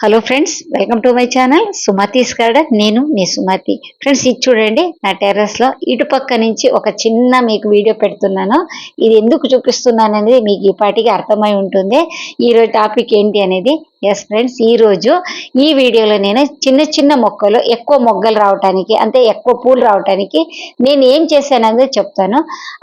Hello friends welcome to my channel Sumathi's garden నేను మీ Sumathi friends ఇది చూడండి నా టెర్రస్లో ఇటు పక్క నుంచి ఒక చిన్న మీకు వీడియో పెడుతున్నాను. ఇది ఎందుకు చూపిస్తున్నాను అనేది మీకు ఈ పాటికి అర్థమై ఉంటుంది. ఈరోజు టాపిక్ ఏంటి అనేది ఎస్ ఫ్రెండ్స్ ఈ రోజు ఈ వీడియోలో నేను చిన్న చిన్న మొక్కలు ఎక్కువ మొగ్గలు రావటానికి అంటే ఎక్కువ పూలు రావటానికి నేను ఏం చేశాననేది చెప్తాను.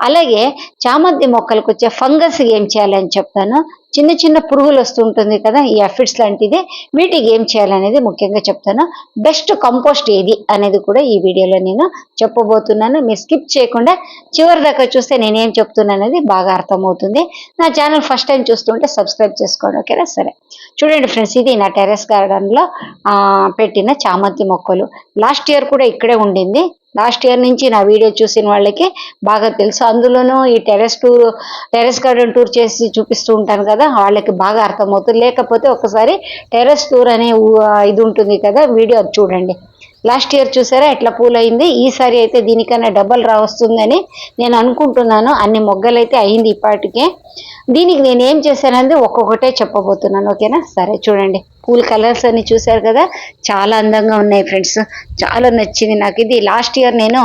అలాగే చామంతి మొక్కలకు వచ్చే ఫంగస్ ఏం చేయాలని చెప్తాను. చిన్న చిన్న పురుగులు వస్తుంటుంది కదా ఈ అఫిడ్స్ లాంటిది వీటికి ఏం చేయాలనేది ముఖ్యంగా చెప్తాను. బెస్ట్ కంపోస్ట్ ఏది అనేది కూడా ఈ వీడియోలో నేను చెప్పబోతున్నాను. మీరు స్కిప్ చేయకుండా చివరి దాకా చూస్తే నేనేం చెప్తున్నాను అనేది బాగా అర్థమవుతుంది. నా ఛానల్ ఫస్ట్ టైం చూస్తుంటే సబ్స్క్రైబ్ చేసుకోండి ఓకేనా? సరే. చూడండి ఫ్రెండ్స్ ఇది నా టెర్రస్ గార్డెన్లో పెట్టిన చామంతి మొక్కలు. లాస్ట్ ఇయర్ కూడా ఇక్కడే ఉండింది. లాస్ట్ ఇయర్ నుంచి నా వీడియో చూసిన వాళ్ళకి బాగా తెలుసు. అందులోనూ ఈ terrace tour terrace garden tour చేసి చూపిస్తూ ఉంటాను కదా వాళ్ళకి బాగా అర్థమవుతుంది. లేకపోతే ఒకసారి టెరెస్ టూర్ అనే ఇది ఉంటుంది కదా వీడియో అది చూడండి. లాస్ట్ ఇయర్ చూసారా ఎట్లా పూలైంది? ఈసారి అయితే దీనికన్నా డబల్ రా వస్తుందని నేను అనుకుంటున్నాను. అన్ని మొగ్గలైతే అయింది ఇప్పటికే. దీనికి నేను ఏం చేశానంటే ఒక్కొక్కటే చెప్పబోతున్నాను. ఓకేనా? సరే చూడండి. పూల్ కలర్స్ అన్ని చూశారు కదా? చాలా అందంగా ఉన్నాయి ఫ్రెండ్స్. చాలా నచ్చింది నాకు. ఇది లాస్ట్ ఇయర్ నేను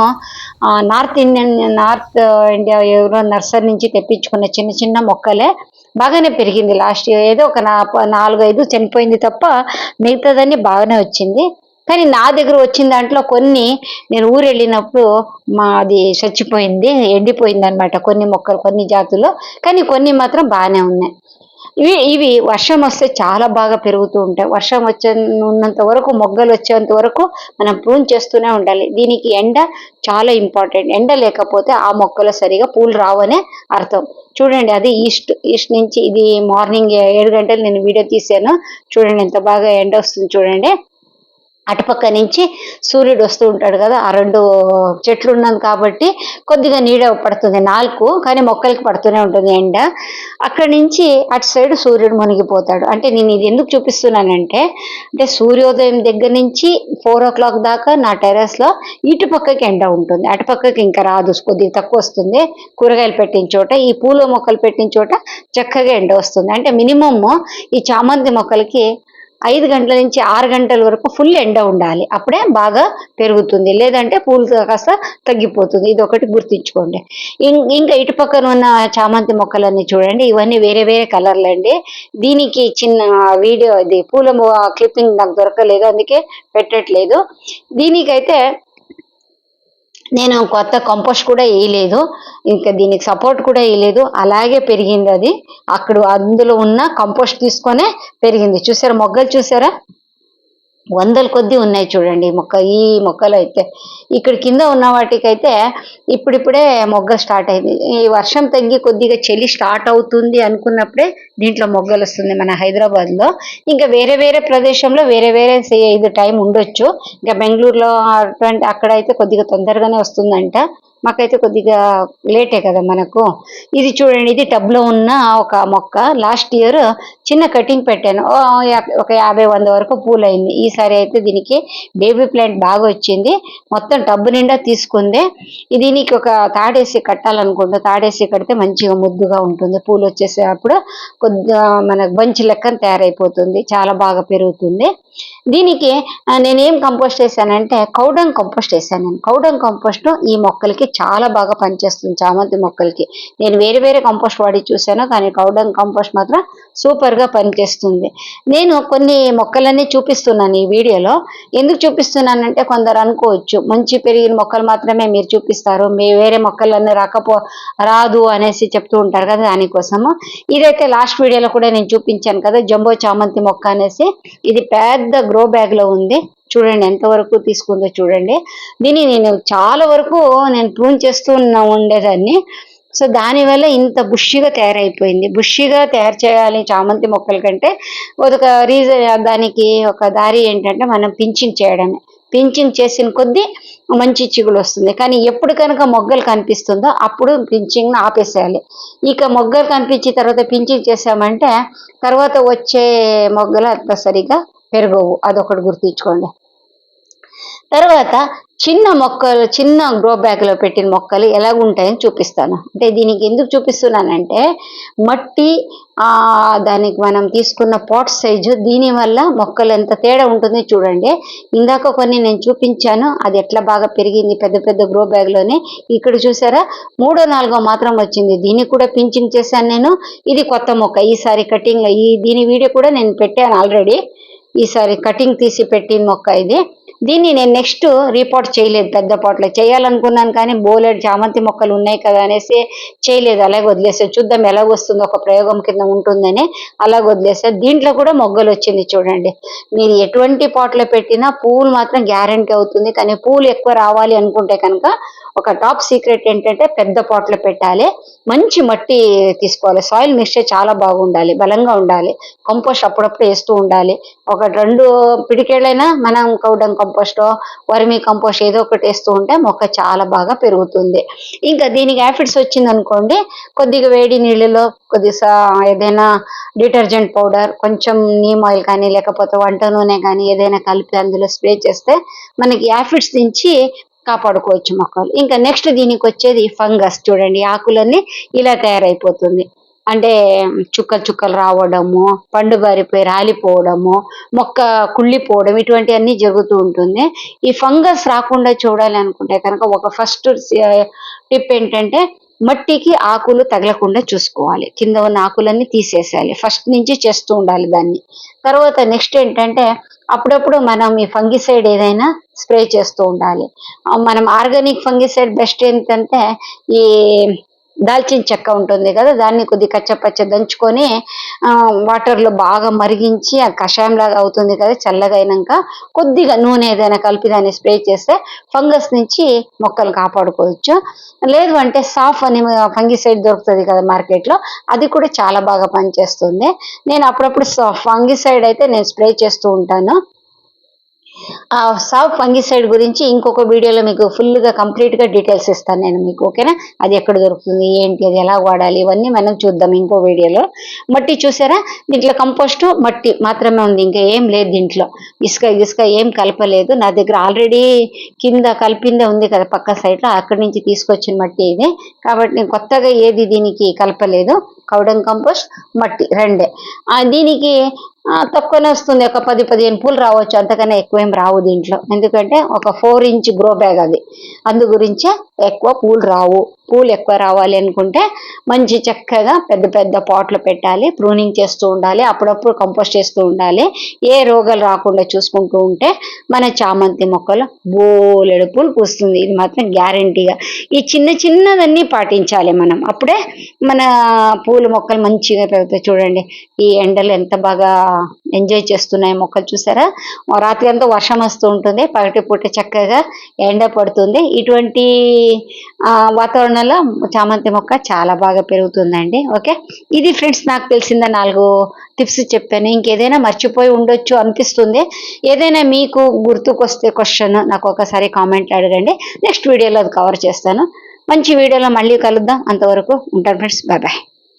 నార్త్ ఇండియన్ నార్త్ ఇండియా ఎవరో నర్సరీ నుంచి తెప్పించుకున్న చిన్న చిన్న మొక్కలే. బాగానే పెరిగింది లాస్ట్ ఇయర్. ఏదో ఒక నా నాలుగు ఐదు చనిపోయింది తప్ప మిగతాదన్నీ బాగానే వచ్చింది. కానీ నా దగ్గర వచ్చిన దాంట్లో కొన్ని నేను ఊరు వెళ్ళినప్పుడు మాది చచ్చిపోయింది ఎండిపోయింది అనమాట కొన్ని మొక్కలు కొన్ని జాతులు కానీ కొన్ని మాత్రం బాగానే ఉన్నాయి. ఇవి ఇవి వర్షం వస్తే చాలా బాగా పెరుగుతూ ఉంటాయి. వర్షం వచ్చే ఉన్నంత వరకు మొగ్గలు వచ్చేంత వరకు మనం ప్రూన్ చేస్తూనే ఉండాలి. దీనికి ఎండ చాలా ఇంపార్టెంట్. ఎండ లేకపోతే ఆ మొక్కలు సరిగా పూలు రావనే అర్థం. చూడండి అది ఈస్ట్ ఈస్ట్ నుంచి ఇది మార్నింగ్ ఏడు గంటలు నేను వీడియో తీసాను చూడండి ఎంత బాగా ఎండ వస్తుంది చూడండి. అటుపక్క నుంచి సూర్యుడు వస్తూ ఉంటాడు కదా ఆ రెండు చెట్లు ఉన్నది కాబట్టి కొద్దిగా నీడ పడుతుంది నాలుగు కానీ మొక్కలకి పడుతూనే ఉంటుంది ఎండ. అక్కడి నుంచి అటు సైడ్ సూర్యుడు మునిగిపోతాడు. అంటే నేను ఇది ఎందుకు చూపిస్తున్నానంటే అంటే సూర్యోదయం దగ్గర నుంచి ఫోర్ ఓ క్లాక్ దాకా నా టెర్రస్లో ఇటుపక్కకి ఇటు పక్కకి ఎండ ఉంటుంది. అటు పక్కకి ఇంకా రాదు కొద్దిగా తక్కువ వస్తుంది. కూరగాయలు పెట్టిన చోట ఈ పూల మొక్కలు పెట్టిన చోట చక్కగా ఎండ వస్తుంది. అంటే మినిమమ్ ఈ చామంతి మొక్కలకి ఐదు గంటల నుంచి ఆరు గంటల వరకు ఫుల్ ఎండ ఉండాలి. అప్పుడే బాగా పెరుగుతుంది. లేదంటే పూలు కాస్త తగ్గిపోతుంది. ఇది ఒకటి గుర్తించుకోండి. ఇం- ఇంకా ఇటు పక్కన ఉన్న చామంతి మొక్కలన్నీ చూడండి. ఇవన్నీ వేరే వేరే కలర్లు అండి. దీనికి చిన్న వీడియో ఇది పూల క్లిప్పింగ్ నాకు దొరకలేదు. అందుకే పెట్టట్లేదు. దీనికైతే నేను కొత్త కంపోస్ట్ కూడా వేయలేదు. ఇంకా దీనికి సపోర్ట్ కూడా వేయలేదు. అలాగే పెరిగింది అది. అక్కడ అందులో ఉన్న కంపోస్ట్ తీసుకొనే పెరిగింది. చూసారా మొగ్గలు చూసారా? వందల కొద్దీ ఉన్నాయి చూడండి మొక్క ఈ మొక్కలు అయితే. ఇక్కడ కింద ఉన్న వాటికైతే ఇప్పుడిప్పుడే మొగ్గ స్టార్ట్ అయింది. ఈ వర్షం తగ్గి కొద్దిగా చలి స్టార్ట్ అవుతుంది అనుకున్నప్పుడే దీంట్లో మొగ్గలు వస్తుంది మన హైదరాబాద్లో. ఇంకా వేరే వేరే ప్రదేశంలో వేరే వేరే ఇది టైం ఉండొచ్చు. ఇంకా బెంగళూరులో అటువంటి అక్కడ అయితే కొద్దిగా తొందరగానే వస్తుందంట. మాకైతే కొద్దిగా లేటే కదా మనకు. ఇది చూడండి ఇది టబ్లో ఉన్న ఒక మొక్క. లాస్ట్ ఇయర్ చిన్న కటింగ్ పెట్టాను. ఓ ఒక యాభై వంద వరకు పూలైంది. ఈసారి అయితే దీనికి బేబీ ప్లాంట్ బాగా వచ్చింది. మొత్తం టబ్బు నిండా తీసుకుంది. దీనికి ఒక తాడేసి కట్టాలనుకుంటా తాడేసి కడితే మంచిగా ముద్దుగా ఉంటుంది. పూలు వచ్చేసేటప్పుడు కొద్దిగా మనకు బంచి లెక్కన తయారైపోతుంది. చాలా బాగా పెరుగుతుంది. దీనికి నేనేం కంపోస్ట్ వేసానంటే కౌడంగ్ కంపోస్ట్ వేసాను. నేను కౌడంగ్ కంపోస్ట్ ఈ మొక్కలకి చాలా బాగా పనిచేస్తుంది చామంతి మొక్కలకి. నేను వేరే వేరే కంపోస్ట్ వాడి చూశాను కానీ కౌడంగ్ కంపోస్ట్ మాత్రం సూపర్గా పనిచేస్తుంది. నేను కొన్ని మొక్కలన్నీ చూపిస్తున్నాను ఈ వీడియోలో. ఎందుకు చూపిస్తున్నానంటే కొందరు అనుకోవచ్చు మంచి పెరిగిన మొక్కలు మాత్రమే మీరు చూపిస్తారు మీ వేరే మొక్కలన్నీ రాకపో రాదు అనేసి చెప్తూ ఉంటారు కదా దానికోసము. ఇదైతే లాస్ట్ వీడియోలో కూడా నేను చూపించాను కదా జంబో చామంతి మొక్క అనేసి. ఇది పెద్ద గ్రో బ్యాగ్లో ఉంది. చూడండి ఎంతవరకు తీసుకుందో చూడండి. దీన్ని నేను చాలా వరకు నేను ప్రూన్ చేస్తూ ఉన్న ఉండేదాన్ని. సో దానివల్ల ఇంత బుష్షిగా తయారైపోయింది. బుష్షిగా తయారు చేయాలి చామంతి మొక్కల కంటే ఒక రీజన్ దానికి ఒక దారి ఏంటంటే మనం పించింగ్ చేయడమే. పించింగ్ చేసిన కొద్దీ మంచి చిగులు వస్తుంది. కానీ ఎప్పుడు కనుక మొగ్గలు కనిపిస్తుందో అప్పుడు పించింగ్ను ఆపేసేయాలి. ఇక మొగ్గలు కనిపించిన తర్వాత పించింగ్ చేసామంటే తర్వాత వచ్చే మొగ్గలు అంత సరిగా పెరగవు. అదొకటి గుర్తుంచుకోండి. తర్వాత చిన్న మొక్కలు చిన్న గ్రో బ్యాగ్లో పెట్టిన మొక్కలు ఎలా ఉంటాయని చూపిస్తాను. అంటే దీనికి ఎందుకు చూపిస్తున్నానంటే మట్టి దానికి మనం తీసుకున్న పాట్ సైజు దీనివల్ల మొక్కలు ఎంత తేడా ఉంటుంది చూడండి. ఇందాక కొన్ని నేను చూపించాను. అది ఎట్లా బాగా పెరిగింది పెద్ద పెద్ద గ్రో బ్యాగ్లోనే ఇక్కడ చూసారా? మూడో నాలుగో మాత్రం వచ్చింది. దీనికి కూడా పింఛింగ్ చేశాను నేను. ఇది కొత్త మొక్క. ఈసారి కటింగ్ ఈ దీని వీడియో కూడా నేను పెట్టాను ఆల్రెడీ. ఈసారి కటింగ్ తీసి పెట్టిన మొక్క ఇది. దీన్ని నేను నెక్స్ట్ రీపోర్ట్ చేయలేదు పెద్ద పాటలో. చేయాలనుకున్నాను కానీ బోలెడ్ చామంతి మొక్కలు ఉన్నాయి కదా అనేసి చేయలేదు. అలాగే వదిలేసా. చూద్దాం ఎలా వస్తుందో ఒక ప్రయోగం కింద ఉంటుందని అలాగ వదిలేసా. దీంట్లో కూడా మొగ్గలు వచ్చింది చూడండి. మీరు ఎటువంటి పాటలో పెట్టినా పూలు మాత్రం గ్యారంటీ అవుతుంది. కానీ పూలు ఎక్కువ రావాలి అనుకుంటే కనుక ఒక టాప్ సీక్రెట్ ఏంటంటే పెద్ద పాట్లో పెట్టాలి. మంచి మట్టి తీసుకోవాలి. సాయిల్ మిక్స్చర్ చాలా బాగుండాలి. బలంగా ఉండాలి. కంపోస్ట్ అప్పుడప్పుడు వేస్తూ ఉండాలి. ఒక రెండు పిడికేళ్ళైనా మనం కౌడం కంపోస్ట్ వర్మీ కంపోస్ట్ ఏదో ఒకటి వేస్తూ ఉంటే మొక్క చాలా బాగా పెరుగుతుంది. ఇంకా దీనికి యాఫిడ్స్ వచ్చింది అనుకోండి కొద్దిగా వేడి నీళ్ళలో కొద్దిగా ఏదైనా డిటర్జెంట్ పౌడర్ కొంచెం నీమ్ ఆయిల్ కానీ లేకపోతే వంట నూనె కానీ ఏదైనా కలిపి అందులో స్ప్రే చేస్తే మనకి యాఫిడ్స్ నుంచి కాపాడుకోవచ్చు మొక్కలు. ఇంకా నెక్స్ట్ దీనికి వచ్చేది ఫంగస్ చూడండి. ఆకులన్నీ ఇలా తయారైపోతుంది. అంటే చుక్కలు చుక్కలు రావడము పండు బారిపోయి రాలిపోవడము మొక్క కుళ్ళిపోవడం ఇటువంటివన్నీ జరుగుతూ ఉంటుంది. ఈ ఫంగస్ రాకుండా చూడాలి అనుకుంటే కనుక ఒక ఫస్ట్ టిప్ ఏంటంటే మట్టికి ఆకులు తగలకుండా చూసుకోవాలి. కింద ఉన్న ఆకులన్నీ తీసేసేయాలి. ఫస్ట్ నుంచి చేస్తూ ఉండాలి దాన్ని. తర్వాత నెక్స్ట్ ఏంటంటే అప్పుడప్పుడు మనం ఈ ఫంగిసైడ్ ఏదైనా స్ప్రే చేస్తూ ఉండాలి. మనం ఆర్గానిక్ ఫంగిసైడ్ బెస్ట్ ఏంటంటే ఈ దాల్చిన చెక్క ఉంటుంది కదా దాన్ని కొద్ది కచ్చపచ్చ దంచుకొని వాటర్లో బాగా మరిగించి ఆ కషాయం లాగా అవుతుంది కదా చల్లగా అయినాక కొద్దిగా నూనె ఏదైనా కలిపి దాన్ని స్ప్రే చేస్తే ఫంగస్ నుంచి మొక్కలు కాపాడుకోవచ్చు. లేదు అంటే సాఫ్ అని ఫంగిసైడ్ దొరుకుతుంది కదా మార్కెట్లో అది కూడా చాలా బాగా పనిచేస్తుంది. నేను అప్పుడప్పుడు ఫంగిసైడ్ అయితే నేను స్ప్రే చేస్తూ ఉంటాను. ఆ సాఫ్ ఫంగిసైడ్ గురించి ఇంకొక వీడియోలో మీకు ఫుల్గా కంప్లీట్గా డీటెయిల్స్ ఇస్తాను నేను మీకు ఓకేనా? అది ఎక్కడ దొరుకుతుంది ఏంటి అది ఎలా వాడాలి ఇవన్నీ మనం చూద్దాం ఇంకో వీడియోలో. మట్టి చూసారా? దీంట్లో కంపోస్ట్ మట్టి మాత్రమే ఉంది ఇంకా ఏం లేదు దీంట్లో. ఇసుక ఇసుక ఏం కలపలేదు. నా దగ్గర ఆల్రెడీ కింద కలిపిందే ఉంది కదా పక్క సైడ్లో. అక్కడి నుంచి తీసుకొచ్చిన మట్టి ఇది. కాబట్టి నేను కొత్తగా ఏది దీనికి కలపలేదు. కౌడంగ్ కంపోస్ట్ మట్టి రెండే. దీనికి తక్కువనే వస్తుంది. ఒక పది పదిహేను పూలు రావచ్చు. అంతకన్నా ఎక్కువ ఏం రావు దీంట్లో. ఎందుకంటే ఒక ఫోర్ ఇంచ్ గ్రో బ్యాగ్ అది. అందు గురించే ఎక్కువ పూలు రావు. పూలు ఎక్కువ రావాలి అనుకుంటే మంచి చక్కగా పెద్ద పెద్ద పాట్లు పెట్టాలి ప్రూనింగ్ చేస్తూ ఉండాలి అప్పుడప్పుడు కంపోస్ట్ చేస్తూ ఉండాలి. ఏ రోగాలు రాకుండా చూసుకుంటూ ఉంటే మన చామంతి మొక్కలు బోలెడు పూలు పూస్తుంది. ఇది మాత్రం గ్యారంటీగా ఈ చిన్న చిన్నదన్నీ పాటించాలి మనం. అప్పుడే మన పూల మొక్కలు మంచిగా పెరుగుతాయి. చూడండి ఈ ఎండలు ఎంత బాగా ఎంజాయ్ చేస్తున్నాయి మొక్కలు చూసారా? రాత్రి అంతా వర్షం వస్తూ ఉంటుంది. పగటి పూట చక్కగా ఎండ పడుతుంది. ఇటువంటి వాతావరణం వాతావరణంలో చామంతి మొక్క చాలా బాగా పెరుగుతుందండి. ఓకే? ఇది ఫ్రెండ్స్ నాకు తెలిసింద నాలుగు టిప్స్ చెప్పాను. ఇంకేదైనా మర్చిపోయి ఉండొచ్చు అనిపిస్తుంది. ఏదైనా మీకు గుర్తుకొస్తే క్వశ్చన్ నాకు ఒకసారి కామెంట్ అడగండి. నెక్స్ట్ వీడియోలో అది కవర్ చేస్తాను. మంచి వీడియోలో మళ్ళీ కలుద్దాం. అంతవరకు ఉంటాను ఫ్రెండ్స్. Bye bye